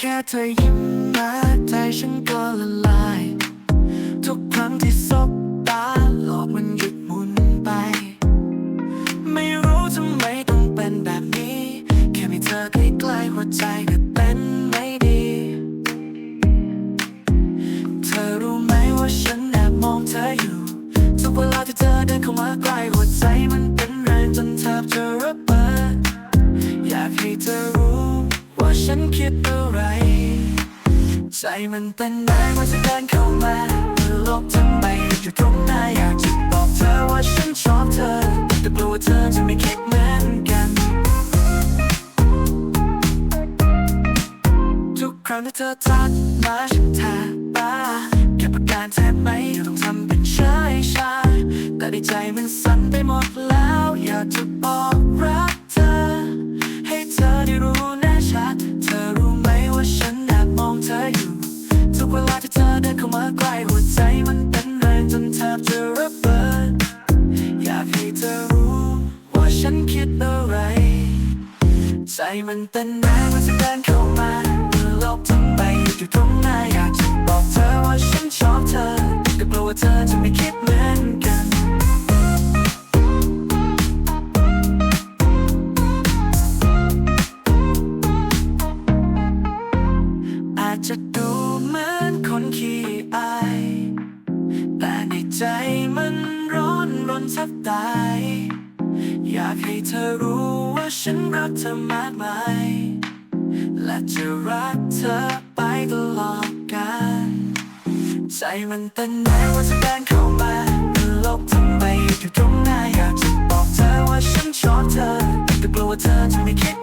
แค่เธอยิ้มมาใจฉันก็ละลาย ทุกครั้งที่สบตาโลกมันหยุดหมุนไป ไม่รู้ทำไมต้องเป็นแบบนี้ แค่มีเธอใกล้ๆหัวใจก็เต้นไม่ดี เธอรู้ไหมว่าฉันแอบมองเธออยู่ ทุกเวลาที่เธอเดินเข้ามาใกล้หัวใจมัน ใจมันเต้นแรงเมื่อเธอเดินเข้ามาเมื่อลกทั้งใบอยู่ตรงหน้าอยากจะบอกเธอว่าฉันชอบเธอ แต่กลัวเธอจะไม่คิดเหมือนกัน ทุกครั้งที่เธอทักมาฉันแทบบ้าแค่ประการแทบไม่ต้องทำเป็นเฉยชาแต่ในใจมันสั่นไปหมดแล้วอยากจะบอก ใจมันเต้นแรงเมื่อเธอเดินเข้ามาเมื่อโลกทั้งใบอยู่ตรงหน้าอยากจะบอกเธอว่าฉันชอบเธอแต่กลัวว่าเธอจะไม่คิดเหมือนกันอาจจะดูเหมือนคนขี้อายแต่ในใจมันร้อนรนแทบตาย อยากให้เธอรู้ ฉันรักเธอมากมาย และจะรักเธอไปตลอดกาลใจมันเต้นแรงว่าจะเดินเข้ามาเมื่อโลกทั้งใบอยู่ตรงหน้าอยากจะบอกเธอว่าฉันชอบเธอ แต่กลัวว่าเธอจะไม่คิด